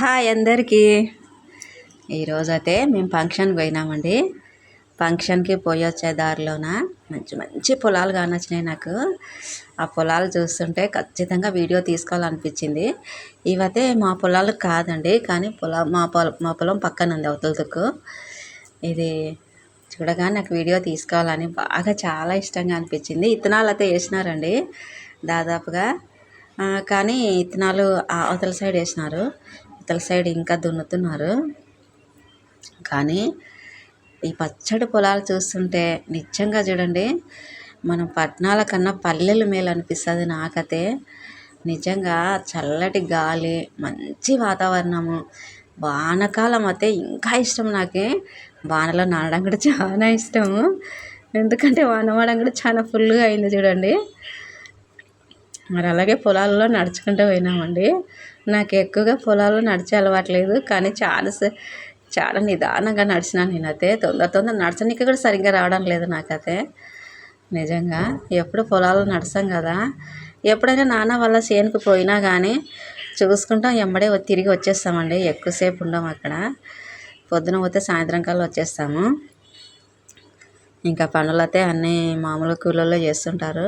Hi అందరికీ. ఈరోజైతే మేము ఫంక్షన్కి పోయినామండి. ఫంక్షన్కి పోయి వచ్చే దారిలోన మంచి మంచి పొలాలు కానొచ్చినాయి నాకు. ఆ పొలాలు చూస్తుంటే ఖచ్చితంగా వీడియో తీసుకోవాలనిపించింది. ఇవైతే మా పొలాలు కాదండి కానీ పొలం మా పొలం మా పొలం పక్కన ఉంది అవతల ఇది చూడగానే నాకు వీడియో తీసుకోవాలని బాగా చాలా ఇష్టంగా అనిపించింది. ఇత్తనాలు అయితే వేసినారండి దాదాపుగా. కానీ ఇత్తనాలు అవతల సైడ్ వేసినారు. ఇవతల సైడ్ ఇంకా దున్నుతున్నారు. కానీ ఈ పచ్చడి పొలాలు చూస్తుంటే నిజంగా చూడండి మనం పట్టణాల కన్నా పల్లెలు మేలు అనిపిస్తుంది నాకైతే. నిజంగా చల్లటి గాలి మంచి వాతావరణము వానకాలం అయితే ఇంకా ఇష్టం నాకే. వానలో నాడడం కూడా చాలా ఇష్టము. ఎందుకంటే వాన పడడం కూడా చాలా ఫుల్గా అయింది చూడండి. మరి అలాగే పొలాల్లో నడుచుకుంటూ పోయినామండి. నాకు ఎక్కువగా పొలాల్లో నడిచే అలవాట్లేదు కానీ చాలా చాలా నిదానంగా నడిచిన నేనైతే తొందర తొందర నడచనీకి కూడా సరిగ్గా రావడం లేదు నాకైతే. నిజంగా ఎప్పుడు పొలాల్లో నడసాం కదా. ఎప్పుడైనా నాన్న వాళ్ళ చేనుకు పోయినా కానీ చూసుకుంటాం ఎంబడే తిరిగి వచ్చేస్తామండి. ఎక్కువసేపు ఉండం అక్కడ. పొద్దున పోతే సాయంత్రం కల్లా వచ్చేస్తాము. ఇంకా పనులు అయితే అన్నీ మామూలు కూలల్లో చేస్తుంటారు.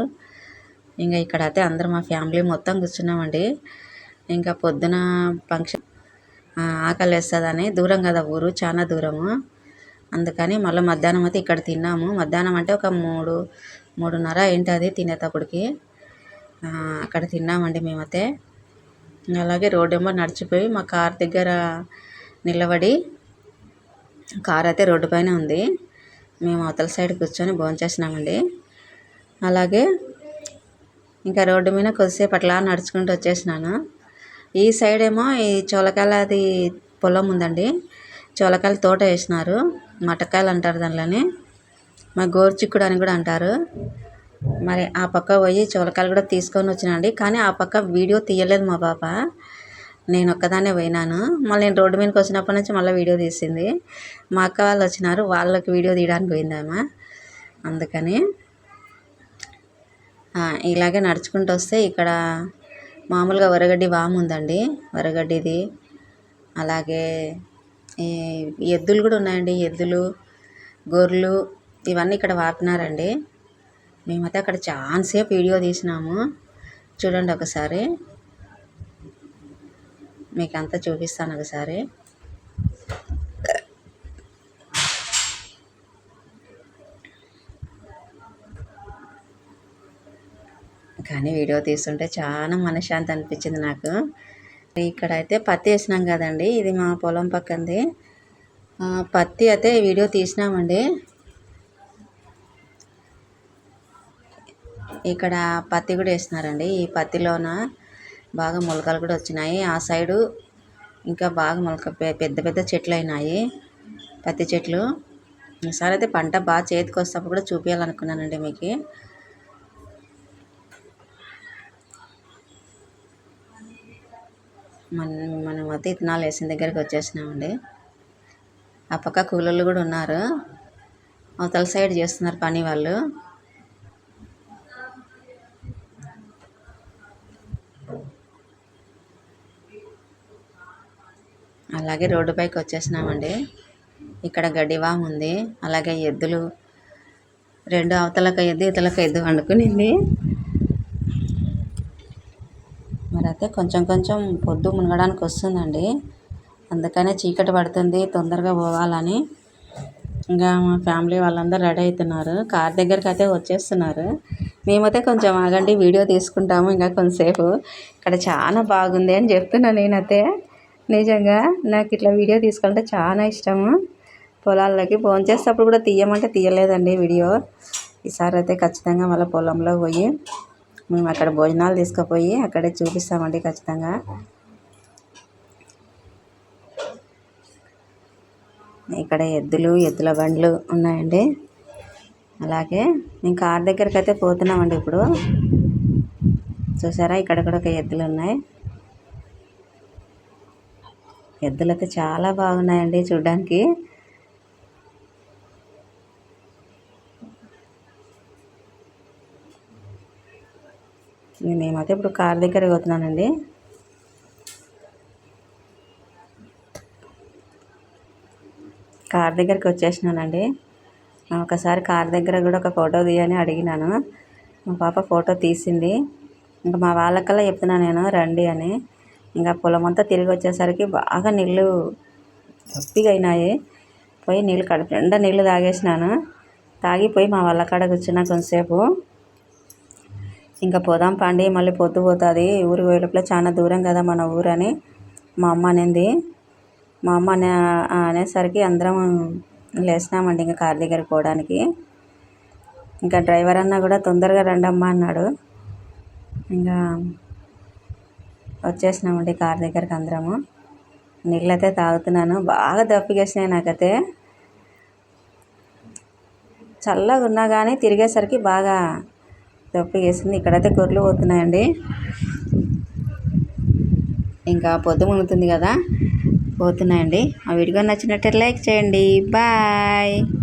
ఇంకా ఇక్కడ అయితే అందరు మా ఫ్యామిలీ మొత్తం కూర్చున్నామండి. ఇంకా పొద్దున ఫంక్షన్ ఆకలి వేస్తుందని దూరం కదా ఊరు చాలా దూరము. అందుకని మళ్ళీ మధ్యాహ్నం అయితే ఇక్కడ తిన్నాము. మధ్యాహ్నం అంటే ఒక మూడు మూడున్నర ఏంటది తినేటప్పటికి. అక్కడ తిన్నామండి మేమైతే. అలాగే రోడ్డు ఏమో నడిచిపోయి మా కార్ దగ్గర నిలబడి కార్ అయితే రోడ్డు పైన ఉంది. మేము అవతల సైడ్ కూర్చొని భోంచేసినామండి. అలాగే ఇంకా రోడ్డు మీద కొద్దిసేపు అట్లా నడుచుకుంటూ వచ్చేసినాను. ఈ సైడ్ ఏమో ఈ చోలకాయల అది పొలం ఉందండి. చోలకాయల తోట వేసినారు. మటకాయలు అంటారు దానిలోని. మా గోరుచిక్కుడు అని కూడా అంటారు. మరి ఆ పక్క పోయి చోలకాయలు కూడా తీసుకొని వచ్చినండి కానీ ఆ పక్క వీడియో తీయలేదు మా పాప. నేను ఒక్కదాన్నే పోయినాను. మళ్ళీ నేను రోడ్డు మీదకి వచ్చినప్పటి నుంచి మళ్ళీ వీడియో తీసింది. మా అక్క వాళ్ళు వచ్చినారు. వాళ్ళకి వీడియో తీయడానికి పోయిందామా అందుకని ఇలాగే నడుచుకుంటూ వస్తే ఇక్కడ మామూలుగా వరగడ్డి వాము ఉందండి. వరగడ్డిది. అలాగే ఈ ఎద్దులు కూడా ఉన్నాయండి. ఎద్దులు గొర్రెలు ఇవన్నీ ఇక్కడ వాపినారండి. మేమైతే అక్కడ చాలాసేపు వీడియో తీసినాము. చూడండి ఒకసారి. మీకు అంతా చూపిస్తాను ఒకసారి. కానీ వీడియో తీస్తుంటే చాలా మనశ్శాంతి అనిపించింది నాకు. ఇక్కడ అయితే పత్తి వేసినాం కదండి ఇది మా పొలం పక్కంది. పత్తి అయితే వీడియో తీసినామండి. ఇక్కడ పత్తి కూడా వేసినారండి ఈ పత్తిలోన బాగా మొలకలు కూడా వచ్చినాయి. ఆ సైడు ఇంకా బాగా మొలక పెద్ద పెద్ద చెట్లు అయినాయి పత్తి చెట్లు. ఈసారి అయితే పంట బాగా చేతికి వస్తే కూడా చూపించాలనుకున్నానండి మీకు. మన మనం అయితే ఇత్తనాలు వేసిన దగ్గరికి వచ్చేసినామండి. ఆ పక్క కూలోళ్ళు కూడా ఉన్నారు. అవతల సైడ్ చేస్తున్నారు పని వాళ్ళు. అలాగే రోడ్డు పైకి వచ్చేసినామండి. ఇక్కడ గడ్డివాహం ఉంది. అలాగే ఎద్దులు రెండు అవతలక ఎద్దు ఇతలక ఎద్దు వండుకునింది మరి అయితే కొంచెం కొంచెం పొద్దు మునగడానికి వస్తుందండి. అందుకనే చీకటి పడుతుంది తొందరగా పోవాలని. ఇంకా మా ఫ్యామిలీ వాళ్ళందరూ రెడీ అవుతున్నారు. కార్ దగ్గరికి అయితే వచ్చేస్తున్నారు. మేమైతే కొంచెం ఆగండి వీడియో తీసుకుంటాము ఇంకా కొంతసేపు. ఇక్కడ చాలా బాగుంది అని చెప్తున్నా నేనైతే. నిజంగా నాకు ఇట్లా వీడియో తీసుకుంటే చాలా ఇష్టము. పొలాల్లోకి ఫోన్ చేసేటప్పుడు కూడా తీయమంటే తీయలేదండి వీడియో. ఈసారి అయితే ఖచ్చితంగా మళ్ళీ పొలంలో పోయి మేము అక్కడ భోజనాలు తీసుకుపోయి అక్కడే చూపిస్తామండి ఖచ్చితంగా. ఇక్కడ ఎద్దులు ఎద్దుల బండ్లు ఉన్నాయండి. అలాగే మేము కార్ దగ్గరికి అయితే పోతున్నామండి ఇప్పుడు. చూసారా? ఇక్కడ కూడా ఒక ఎద్దులు ఉన్నాయి. ఎద్దులు అయితే చాలా బాగున్నాయండి చూడ్డానికి. మేమైతే ఇప్పుడు కార్ దగ్గర పోతున్నానండి. కార్ దగ్గరికి వచ్చేసినానండి. ఒకసారి కార్ దగ్గర కూడా ఒక ఫోటో తీయని అడిగినాను. మా పాప ఫోటో తీసింది. ఇంకా మా వాళ్ళకల్లా చెప్తున్నాను నేను రండి అని. ఇంకా పొలం అంతా తిరిగి వచ్చేసరికి బాగా నీళ్ళు తప్పిగా అయినాయి. పోయి నీళ్ళు కడుపు నిండా నీళ్ళు తాగేసినాను. తాగిపోయి మా వాళ్ళ కాడ కూర్చున్నా కొంతసేపు. ఇంకా పోదాం పండి మళ్ళీ పొద్దు పోతుంది. ఊరికి పోయేలోపల చాలా దూరం కదా మన ఊరని. మా అమ్మ అనింది. మా అమ్మ అనే అనేసరికి అందరం లేచినామండి ఇంకా కార్ దగ్గరికి పోవడానికి. ఇంకా డ్రైవర్ అన్న కూడా తొందరగా రండమ్మా అన్నాడు. ఇంకా వచ్చేసినామండి కార్ దగ్గరికి అందరము. నీళ్ళైతే తాగుతున్నాను. బాగా దప్పికేసినాయి నాకైతే. చల్లగా ఉన్నా కానీ తిరిగేసరికి బాగా దప్పికేసింది ఇక్కడైతే గొర్రెలు పోతున్నాయండి. ఇంకా పొద్దు మునుగుతుంది కదా. పోతున్నాయండి. ఆ వీడియో నచ్చినట్టు లైక్ చేయండి. బాయ్.